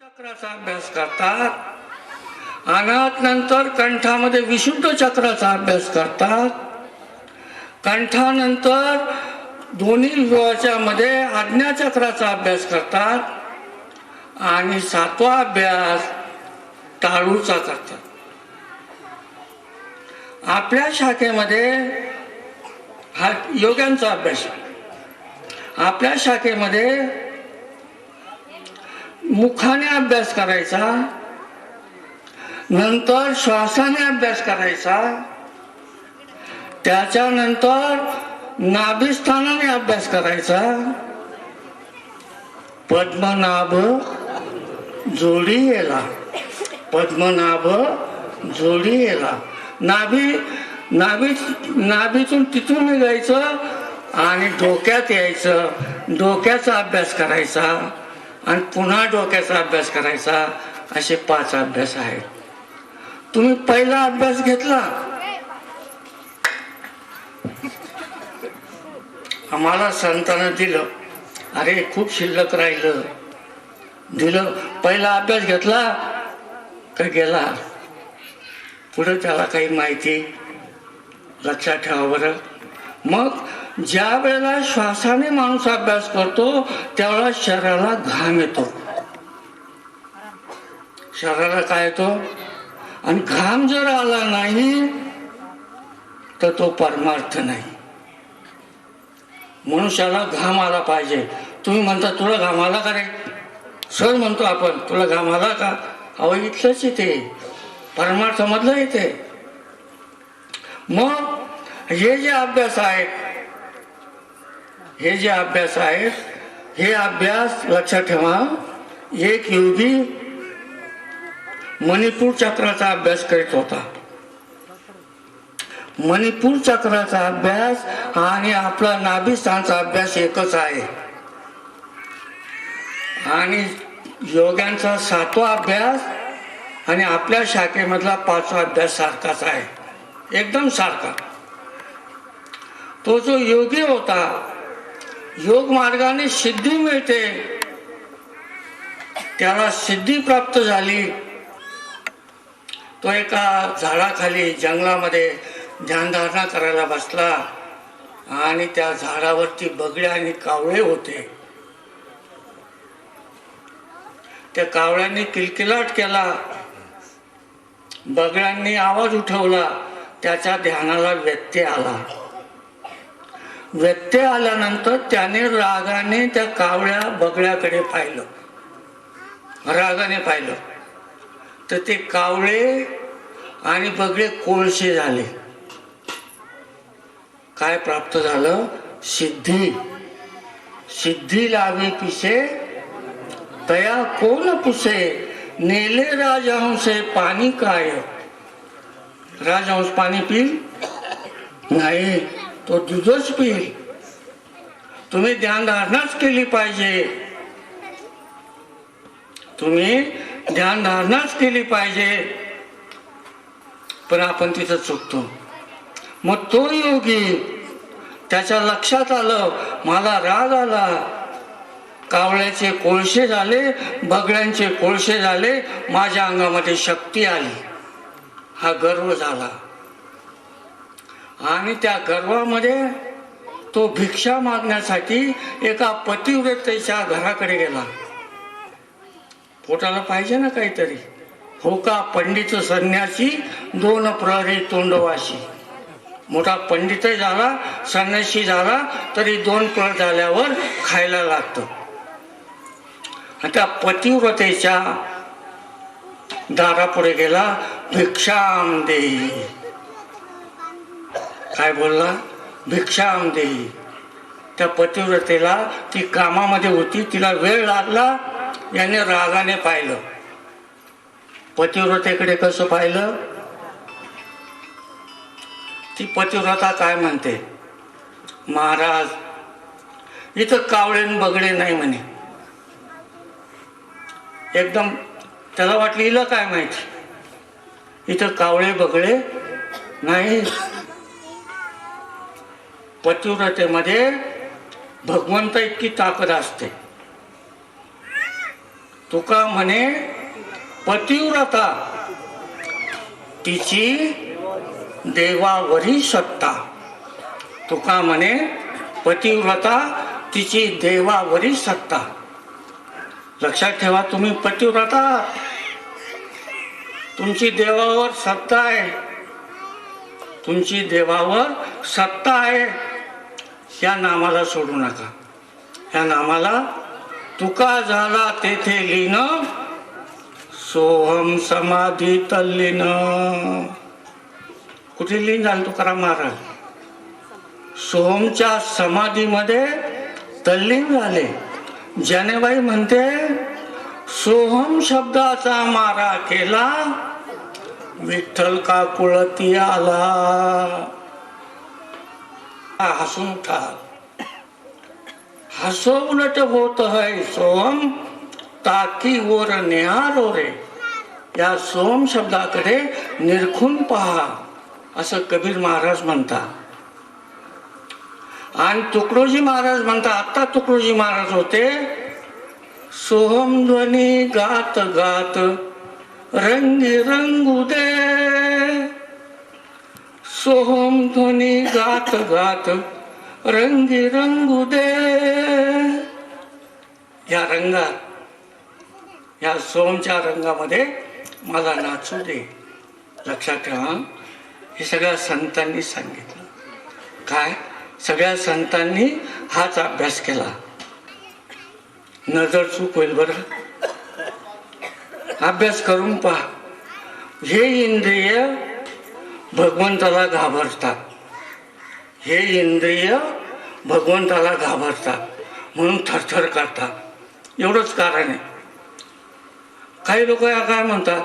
चक्राचा अभ्यास करतात. अनाथ नंतर कंठामध्ये विशुद्ध चक्राचा अभ्यास करतात. कंठानंतर दोन्ही विवाहाच्या मध्ये आज्ञाचक्राचा अभ्यास करतात. आणि सातवा अभ्यास टाळूचा करतात. आपल्या शाखेमध्ये हा योग्यांचा अभ्यास. आपल्या शाखेमध्ये मुखाने अभ्यास करायचा नंतर श्वासाने अभ्यास करायचा त्याच्यानंतर नाभिस्थानाने अभ्यास करायचा. पद्मनाभ जोडी येला. पद्मनाभ जोडी येला. नाभी नाभी नाभीतून तिथून निघायचं आणि डोक्यात यायचं. डोक्याचा अभ्यास करायचा. आणि पुन्हा डोक्याचा अभ्यास करायचा असे पाच अभ्यास आहेत. तुम्ही पहिला अभ्यास घेतला. आम्हाला संतानं दिलं. अरे खूप शिल्लक राहिलं. दिलं. पहिला अभ्यास घेतला का गेला? पुढं त्याला काही माहिती लक्षात ठेवा बरं. मग ज्या वेळेला श्वासाने माणूस अभ्यास करतो त्यावेळेला शरीराला घाम येतो. शरीराला काय येतो? आणि घाम जर आला नाही तर तो परमार्थ नाही. मनुष्याला घाम आला पाहिजे. तुम्ही म्हणता तुला घाम आला का रे? सर म्हणतो आपण तुला घाम आला का? अहो इथलंच येते परमार्थमधलं येते मग हे जे अभ्यास आहेत हे जे अभ्यास आहेत हे अभ्यास लक्षात ठेवा. एक योगी मणिपूर चक्राचा अभ्यास करीत होता. मणिपूर चक्राचा अभ्यास आणि आपला नाभिस्थानचा अभ्यास एकच आहे. आणि योग्यांचा सातवा अभ्यास आणि आपल्या शाखेमधला पाचवा अभ्यास सारखाच आहे. एकदम सारखा. तो जो योगी होता योग मार्गाने सिद्धी मिळते. त्याला सिद्धी प्राप्त झाली. तो एका झाडाखाली जंगलामध्ये ध्यानधारणा करायला बसला आणि त्या झाडावरती बगळे आणि कावळे होते. त्या कावळ्यांनी किलकिलाट केला. बगड्यांनी आवाज उठवला. त्याच्या ध्यानाला व्यत्यय आला. व्यत्यय आल्यानंतर त्याने रागाने त्या कावळ्या बगड्याकडे पाहिलं. रागाने पाहिलं. तर ते कावळे आणि बगळे कोळसे झाले. काय प्राप्त झालं? सिद्धी. सिद्धी लावे पिसे तया कोण पुसे? नेले राजहंसे पाणी काय? राजहंस पाणी पिल? नाही. तो दुधच पिईल. तुम्ही ध्यानधारणाच केली पाहिजे. तुम्ही ध्यानधारणाच केली पाहिजे. पण आपण तिथं चुकतो. मग तो योगी त्याच्या लक्षात आलं मला राग आला. कावळ्याचे कोळशे झाले बगड्यांचे कोळशे झाले माझ्या अंगामध्ये शक्ती आली. हा गर्व झाला. आणि त्या गर्वामध्ये तो भिक्षा मागण्यासाठी एका पतिव्रतेच्या घराकडे गेला. पोटाला पाहिजे ना काहीतरी? हो का पंडित संन्यासी दोन प्रहरी तोंडवाशी? मोठा पंडितही झाला संन्यासी झाला तरी दोन प्रहर झाल्यावर खायला लागतं. आणि त्या पतिव्रतेच्या दारापुढे गेला भिक्षाम देई. काय बोलला? भिक्षाम देई त्या पतिव्रतेला ती कामामध्ये होती तिला वेळ लागला याने रागाने पाहिलं. पतिव्रतेकडे कसं पाहिलं? ती पतिव्रता काय म्हणते? महाराज इथं कावळे बगडे नाही म्हणे. एकदम त्याला वाटलं हिला काय माहिती? इथं कावळे बगळे नाही. पतिव्रतेमध्ये भगवंत इतकी ताकद असते. तुका म्हणे पतिव्रता. तिची देवावरी सत्ता. तुका म्हणे पतिव्रता तिची देवावरी सत्ता. लक्षात ठेवा तुम्ही पतिव्रता तुमची देवावर सत्ता आहे. तुमची देवावर सत्ता आहे. या नामाला सोडू नका. या नामाला तुका झाला तेथे लीन सोहम समाधी तल्लीन. कुठे लीन झालं तुकाराम महाराज? सोहमच्या समाधीमध्ये तल्लीन झाले. जनेबाई म्हणते सोहम शब्दाचा मारा केला विठ्ठल का कुळती आला. हसून उठा. हसो उलट होत है सोम ताकी ओर निहारो रे या सोम शब्दाकडे निरखून पहा असं कबीर महाराज म्हणतात. आणि तुकडोजी महाराज म्हणतात आता तुकडोजी महाराज होते. सोहम ध्वनी गात गात रंगी रंगू दे. सोहम ध्वनी गात गात रंगी रंगू दे या रंगात या सोमच्या रंगामध्ये मला नाचू दे. लक्षात ठेवा हे सगळ्या संतांनी सांगितलं. काय? सगळ्या संतांनी हाच अभ्यास केला. नजर चूक होईल बरं. अभ्यास करून पहा. हे इंद्रिय भगवंताला घाबरतात. हे इंद्रिय भगवंताला घाबरतात. म्हणून थरथर करतात. एवढंच कारण आहे. काही लोक काय म्हणतात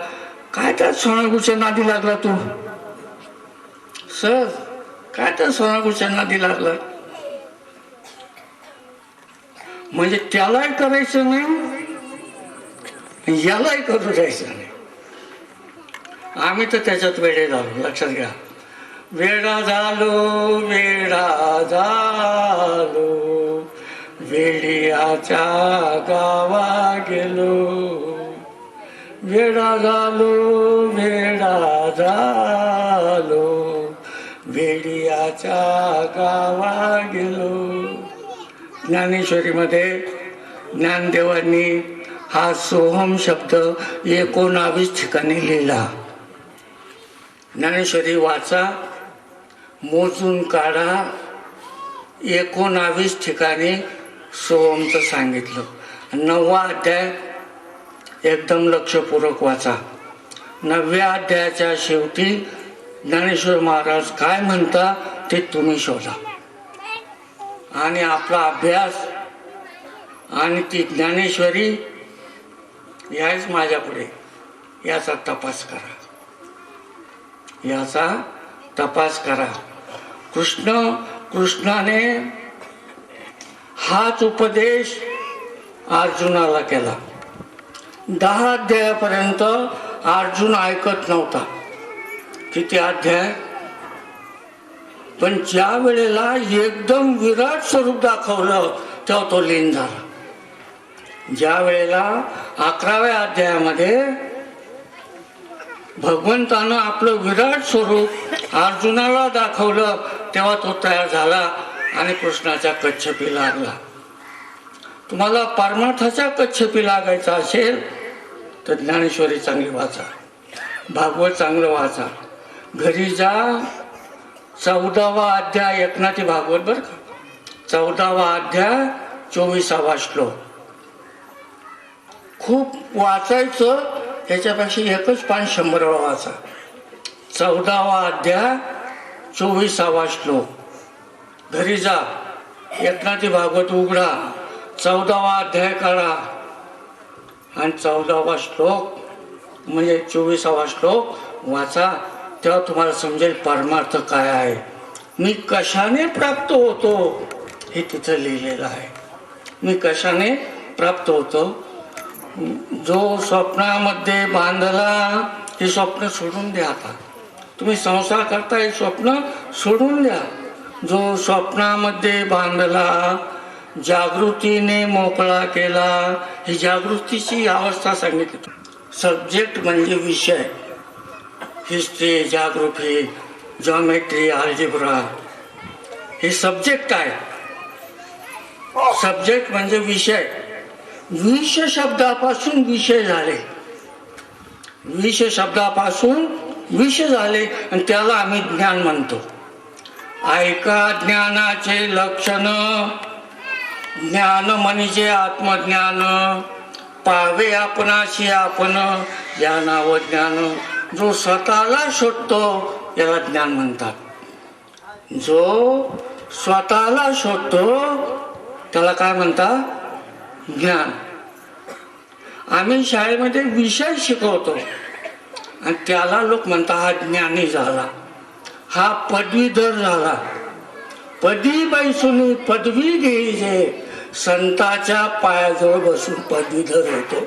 काय त्या सोनागुच्या नादी लागला तू? सर काय त्या सोनापूरच्या नादी लागला? म्हणजे त्यालाही करायचं नाही यालाही करू द्यायचं नाही. आम्ही तर त्याच्यात वेडे झालो लक्षात घ्या. वेडा झालो वेडा झालो. वेडियाच्या गावा गेलो. वेडा झालो वेडा झालो. वेडियाच्या गावा गेलो. ज्ञानेश्वरीमध्ये ज्ञानदेवांनी हा सोहम शब्द एकोणावीस ठिकाणी लिहिला. ज्ञानेश्वरी वाचा. मोजून काढा. एकोणावीस ठिकाणी सोहमचं सांगितलं. नववा अध्याय एकदम लक्षपूर्वक वाचा. नवव्या अध्यायाच्या शेवटी ज्ञानेश्वर महाराज काय म्हणता ते तुम्ही शोधा. आणि आपला अभ्यास आणि ती ज्ञानेश्वरी याच माझ्यापुढे. याचा तपास करा. याचा तपास करा. कृष्ण कृष्णाने हाच उपदेश अर्जुनाला केला. दहा अध्यायापर्यंत अर्जुन ऐकत नव्हता. किती अध्याय? पण ज्या वेळेला एकदम विराट स्वरूप दाखवलं तेव्हा तो लीन झाला. ज्या वेळेला अकराव्या अध्यायामध्ये भगवंतानं आपलं विराट स्वरूप अर्जुनाला दाखवलं तेव्हा तो तयार झाला आणि कृष्णाच्या कच्छपी लागला. तुम्हाला परमार्थाच्या कच्छपी लागायचा असेल तर ज्ञानेश्वरी चांगली वाचा. भागवत चांगलं वाचा. घरी जा. चौदावा अध्याय एकनाथी भागवत बरं का? चौदावा अध्याय चोवीसावा श्लोक. खूप वाचायचं त्याच्यापेक्षा एकच पान शंभर वाचा चौदावा अध्याय चोवीसावा श्लोक. घरी जा. एकनाथी भागवत उघडा. चौदावा अध्याय काढा. आणि चौदावा श्लोक म्हणजे चोवीसावा श्लोक वाचा. तेव्हा तुम्हाला समजेल परमार्थ काय आहे. मी कशाने प्राप्त होतो? हे तिथं लिहिलेलं आहे. मी कशाने प्राप्त होतो? जो स्वप्नामध्ये बांधला हे स्वप्न सोडून द्या आता. तुम्ही संसार करता हे स्वप्न सोडून द्या. जो स्वप्नामध्ये बांधला जागृतीने मोकळा केला ही जागृतीची अवस्था सांगितली. सब्जेक्ट म्हणजे विषय. हिस्ट्री जागृती जॉमेट्री अल्जिब्रा हे सब्जेक्ट आहे सब्जेक्ट म्हणजे विषय. विष शब्दापासून विषय झाले. विष शब्दापासून विष झाले आणि त्याला आम्ही ज्ञान म्हणतो. ऐका ज्ञानाचे लक्षण. ज्ञान म्हणजे आत्मज्ञान. पावे आपणाशी आपण. या नाव ज्ञान. जो स्वतःला शोधतो याला ज्ञान म्हणतात. जो स्वतःला शोधतो त्याला काय म्हणतात? ज्ञान आम्ही शाळेमध्ये विषय शिकवतो. आणि त्याला लोक म्हणतात हा ज्ञानी झाला. हा पदवीधर झाला. पदवी बैसून पदवी घ्यायचे. संताच्या पायाजवळ बसून पदवीधर होतो.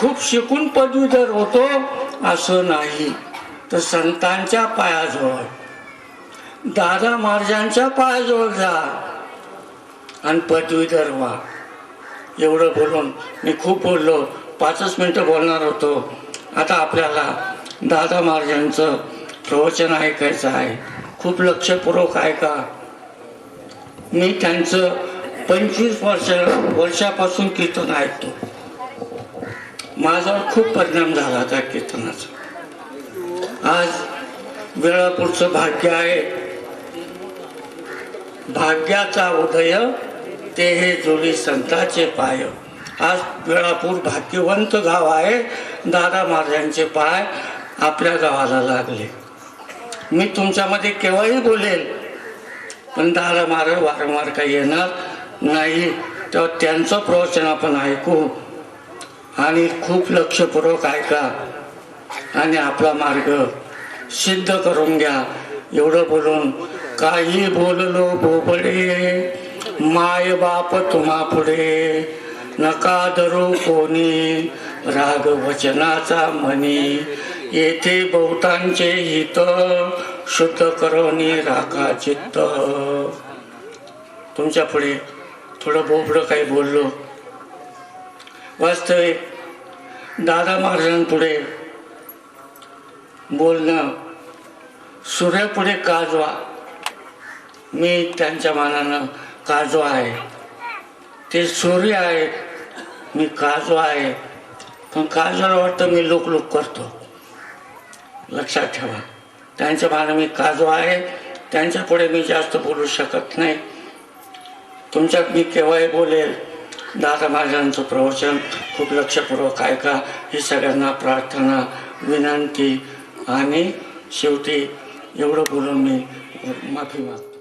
खूप शिकून पदवीधर होतो असं नाही. तर संतांच्या पायाजवळ. दादा महाराजांच्या पायाजवळ जा. आणि पदवीधर व्हा. एवढं बोलून मी खूप बोललो. पाचच मिनटं बोलणार होतो. आता आपल्याला दादा महाराजांचं प्रवचन ऐकायचं आहे. खूप लक्षपूर्वक ऐका. मी त्यांचं पंचवीस वर्ष वर्षापासून कीर्तन ऐकतो. माझ्यावर खूप परिणाम झाला त्या कीर्तनाचा. आज वेळापूरचं भाग्य आहे. भाग्याचा उदय ते हे जोडी संताचे पाय हो। आज वेळापूर भाग्यवंत गाव आहे दादा महाराजांचे पाय आपल्या गावाला लागले मी तुमच्यामध्ये केव्हाही बोलेल? पण दादा महाराज वारंवार काही येणार नाही तर त्यांचं प्रवचन आपण ऐकू आणि खूप लक्षपूर्वक ऐका आणि आपला मार्ग सिद्ध करून घ्या. एवढं बोलून काही बोललो बोबडे. माय बाप तुम्हा पुढे. नका धरू कोणी. राग वचनाचा म्हणी येथे बहुतांचे हित. शुद्ध करोनी राखा चित्त. तुमच्यापुढे थोडं बोबडं काही बोललो. वास्तविक दादा महाराजांपुढे बोलणं. सूर्यापुढे काजवा मी त्यांच्या मानानं काजवा आहे. ते सूर्य आहेत मी काजवा आहे. पण काजवाला वाटतं मी लोक करतो. लक्षात ठेवा. त्यांच्या मानानं मी काजवा आहे. त्यांच्या पुढे मी जास्त बोलू शकत नाही. तुमच्यात मी केव्हाही बोलेल. दादा महाराजांचं प्रवचन खूप लक्षपूर्वक ऐका. ही सगळ्यांना प्रार्थना विनंती आणि शेवटी एवढं बोलून मी माफी मागतो.